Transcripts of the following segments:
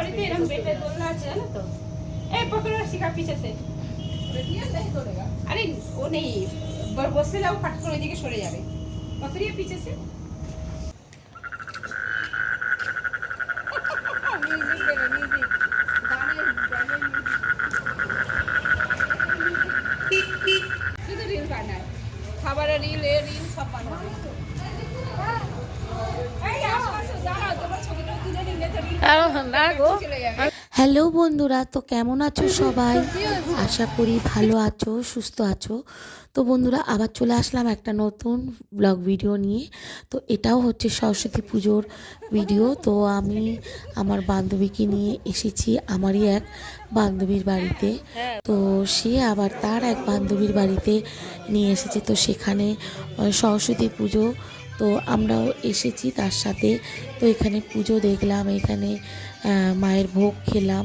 বাড়িতে এরকম বেটের দোলনা আছে, জানো তো? এই পকড়ো শিকা পিছে সে আরে, ও নেই। বসে যাও, ফাট করে ওইদিকে সরে যাবে। পকড়িয়ে পিছে সে হ্যালো বন্ধুরা, তো কেমন আছো সবাই? আশা করি ভালো আছো, সুস্থ আছো। তো বন্ধুরা, আবার চলে আসলাম একটা নতুন ব্লগ ভিডিও নিয়ে। তো এটাও হচ্ছে সরস্বতী পুজোর ভিডিও তো আমি আমার বান্ধবীকে নিয়ে এসেছি, আমারই এক বান্ধবীর বাড়িতে। তো সে আবার তার এক বান্ধবীর বাড়িতে নিয়ে এসেছে। তো সেখানে সরস্বতী পুজো তো আমরাও এসেছি তার সাথে। তো এখানে পুজো দেখলাম এখানে মায়ের ভোগ খেলাম।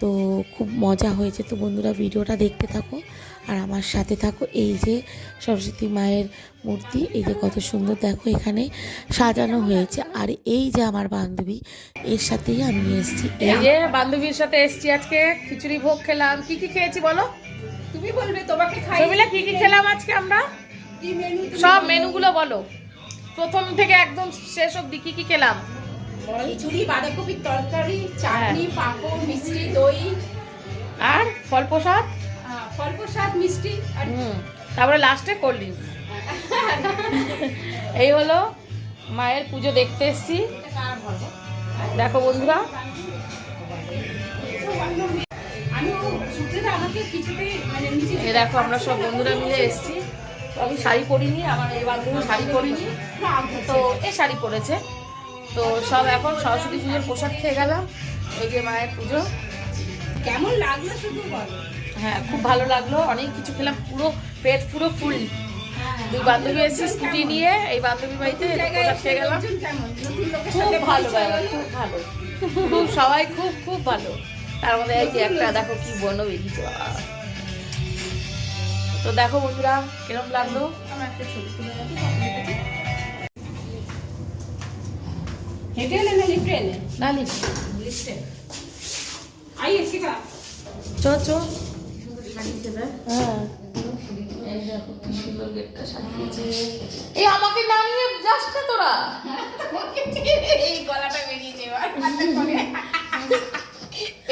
তো খুব মজা হয়েছে। তো বন্ধুরা ভিডিওটা দেখতে থাকো আর আমার সাথে থাকো। এই যে সরস্বতী মায়ের মূর্তি এই যে কত সুন্দর দেখো এখানে সাজানো হয়েছে। আর এই যে আমার বান্ধবী এর সাথেই আমি এসেছি। এই যে বান্ধবীর সাথে এসছি আজকে খিচুড়ি ভোগ খেলাম। কি কি খেয়েছি বলো? তুমি বলবে তোমাকে খাই সবিলা কি কি খেলাম আজকে আমরা? কি মেনু সব? মেনুগুলো বলো। প্রথম থেকে একদম শেষ অবধি কি কি খেলাম? খিচুড়ি বাঁধাকপির তরকারি চাটনি পাঁপড় মিষ্টি দই। আর ফল প্রসাদ ফল প্রসাদ মিষ্টি আর তারপরে লাস্টে কোল্ড ড্রিঙ্কস এই হলো মায়ের পুজো দেখতে এসছি। দেখো বন্ধুরা। মানে দেখো আমরা সব বন্ধুরা মিলে এসছি। তো আমি শাড়ি পরিনি আমার এই বান্ধবী শাড়ি পরিনি। তো এ শাড়ি পরেছে। তো সব এখন সরস্বতী পুজোর পোশাক খেয়ে গেলাম। এই যে মায়ের পুজো। কেমন লাগল শুধু হ্যাঁ খুব ভালো লাগল। অনেক কিছু খেলাম পুরো পেট পুরো ফুল। দুই বান্ধবী এসেছি স্কুটি নিয়ে এই বান্ধবী বাড়িতে পোশাক খেয়ে গেলাম। খুব ভালো খুব ভালো। খুব সবাই খুব খুব ভালো। তার মধ্যে এই যে একটা দেখো কি বন্য বেরিয়েছে বাবা। তো দেখো বন্ধুরা কিরম লাগল? আমার একটা ছবি তুলে রাখি, তখন দেখেছি। হেঁটে এলে না লিফটে এলে? না লিফটে চো চো। হ্যাঁ। এই আমাকে যাস না তোরা? এই গলাটা বেরিয়েছে এবার।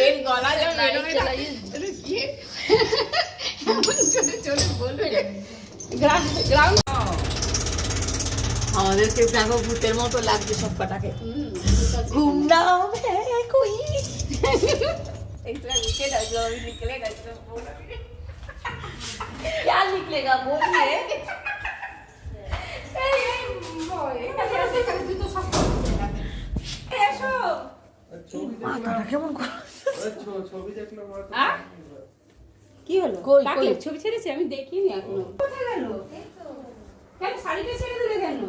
এর গলা যখন বেরোবে না, চলে গিয়ে এমন চলে চলে বলবে গ্রাউন্ড আমাদেরকে দেখো ভূতের মতো লাগছে সব কটাকে ঘুমনাও কই एक्स्ट्रा नीचे डाल दो अभी निकलेगा इसमें बोलो क्या निकलेगा बोलिए এই এই বয় কি হলো? কই, কাকে? কই? ছবি ছেড়েছে? আমি দেখিনি এখনও। কোথায় গেল? কেন শাড়িটা ছেড়ে দিলে কেন।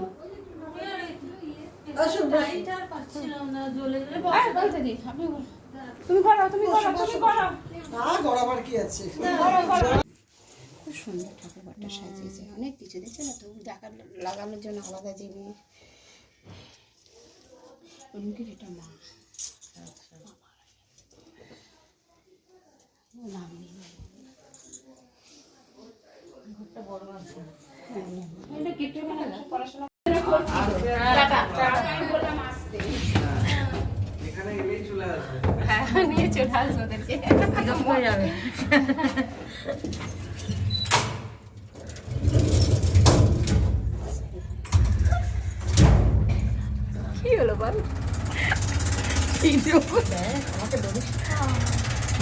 তুমি করো তুমি করো তুমি করো। গড়াবার কি আছে? খুব সুন্দর ঠাকুর ঘরটা সাজিয়েছে। অনেক কিছু দেখছে না ধূপ দেখা লাগানোর জন্য আলাদা জিনিস। রুমকির এটা মা। নাম নেই। হ্যাঁ, এটা কিট্টু মানে না, পড়াশোনা টাটা, টাটা, আমি বললাম আসতে। হ্যাঁ, নিয়ে চলে আসব ওদেরকে। হয়ে যাবে। কি হলো বল?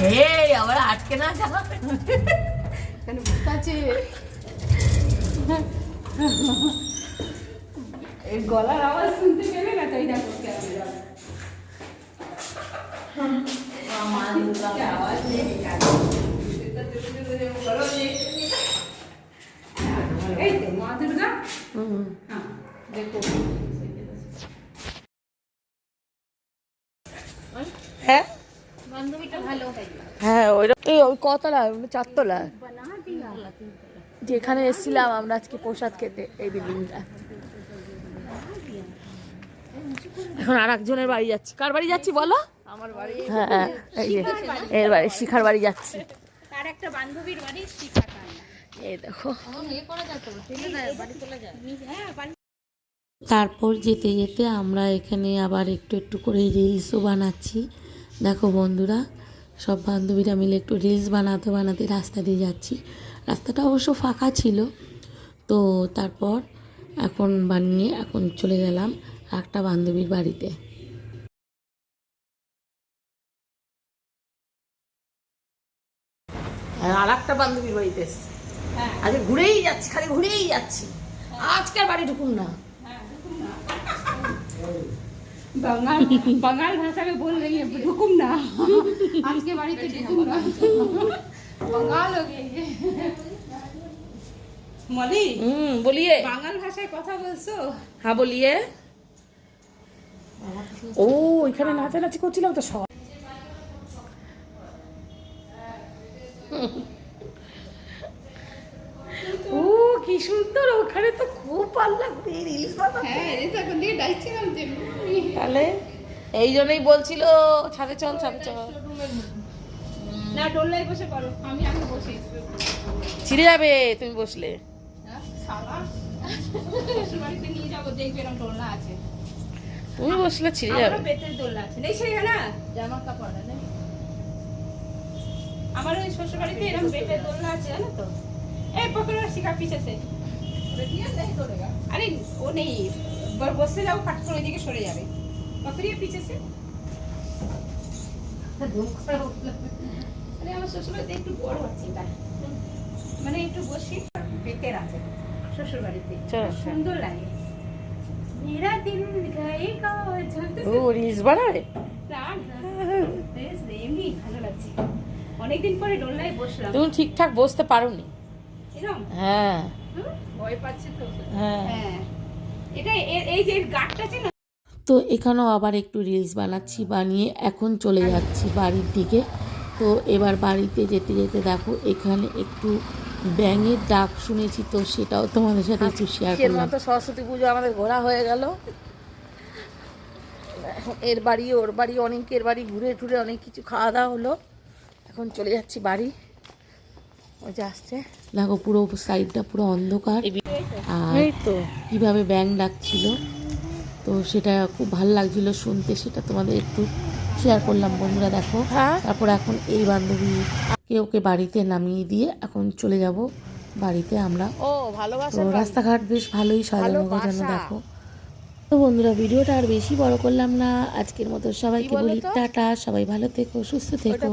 এই আবার আটকে না যাওয়া কেন বুঝতে গলার আওয়াজ শুনতে পেলে না তাই দেখো আওয়াজ নেই। এই তো মা দুর্গা? হ্যাঁ দেখো। হ্যাঁ? হ্যাঁ ওই কতলা? চারতলা। যেখানে এসেছিলাম আমরা আজকে প্রসাদ খেতে এই বিল্ডিংটা এখন আর একজনের বাড়ি যাচ্ছি। কার বাড়ি যাচ্ছি বলো? আমার বাড়ি। হ্যাঁ এই যে এর বাড়ি শিখার বাড়ি যাচ্ছি। তার একটা বান্ধবীর বাড়ি শিখা এই দেখো। হ্যাঁ তারপর যেতে যেতে আমরা এখানে আবার একটু একটু করে রিলসও বানাচ্ছি। দেখো বন্ধুরা সব বান্ধবীরা মিলে একটু রিলস বানাতে বানাতে রাস্তা দিয়ে যাচ্ছি। রাস্তাটা অবশ্য ফাঁকা ছিল। তো তারপর এখন বানিয়ে এখন চলে গেলাম একটা বান্ধবীর বাড়িতে। আর একটা বান্ধবীর বাড়িতে এসছি। হ্যাঁ। আজকে ঘুরেই যাচ্ছি খালি ঘুরেই যাচ্ছি। আজকে আর বাড়ি ঢুকুন হ্যাঁ, না। বাঙাল বাঙাল ভাষাকে বল ঢুকুম না। আজকে বাড়িতে ঢুকুম না। হুম বলিয়ে। বাঙাল ভাষায় কথা বলছো? হ্যাঁ বলিয়ে। ও তো সব। ও কি সুন্দর ওখানে তো খুব ভালো লাগবে তাহলে এই জন্যই বলছিল ছাদে চল ছাদে চল। না বসে আমি আগে যাবে তুমি বসলে। তুমি বসলে যাবে। আমার ওই শ্বশুর বাড়িতে এরকম পেটের দোলনা আছে জানো তো? এই পকড়ো শিকা পিছেছে আরে ও নেই। বসে যাও ফাট করে ওইদিকে সরে যাবে। পকড়িয়ে পিছেছে আমার শ্বশুর একটু বড় আছে এটা মানে একটু বসি বেতের আছে শ্বশুর সুন্দর লাগে। মেরা দিল গায়েগা ও রিলস বানাবে? প্রাণ বেশ রে, এমনি ভালো লাগছে। অনেকদিন পরে ডোলনায় বসলাম। তুমি ঠিকঠাক বসতে পারোনি। হ্যাঁ। ভয় পাচ্ছে তো। হ্যাঁ। হ্যাঁ। এটা এই যে গাঠটা আছে না? তো এখানেও আবার একটু রিলস বানাচ্ছি বানিয়ে এখন চলে যাচ্ছি বাড়ির দিকে। তো এবার বাড়িতে যেতে যেতে দেখো এখানে একটু ব্যাঙের ডাক শুনেছি তো সেটাও তোমাদের সাথে একটু শেয়ার আজকের করলাম। মতো সরস্বতী পুজো আমাদের ঘোরা হয়ে গেল। এখন এর বাড়ি ওর বাড়ি অনেকের বাড়ি ঘুরে টুরে অনেক কিছু খাওয়া দাওয়া হলো। এখন চলে যাচ্ছি বাড়ি। ওই যে আসছে। দেখো পুরো সাইডটা পুরো অন্ধকার। আর এই তো। কীভাবে ব্যাং ডাকছিল তো সেটা খুব ভালো লাগছিল শুনতে সেটা তোমাদের একটু শেয়ার করলাম বন্ধুরা দেখো। হ্যাঁ। তারপর এখন এই বান্ধবী কে ওকে বাড়িতে নামিয়ে দিয়ে এখন চলে যাব বাড়িতে আমরা। ও তো ভালোবাসা রাস্তাঘাট বেশ ভালোই সাজানো গোছানো দেখো। তো বন্ধুরা ভিডিওটা আর বেশি বড় করলাম না। আজকের মতো সবাইকে বলি টাটা সবাই ভালো থেকো সুস্থ থেকো।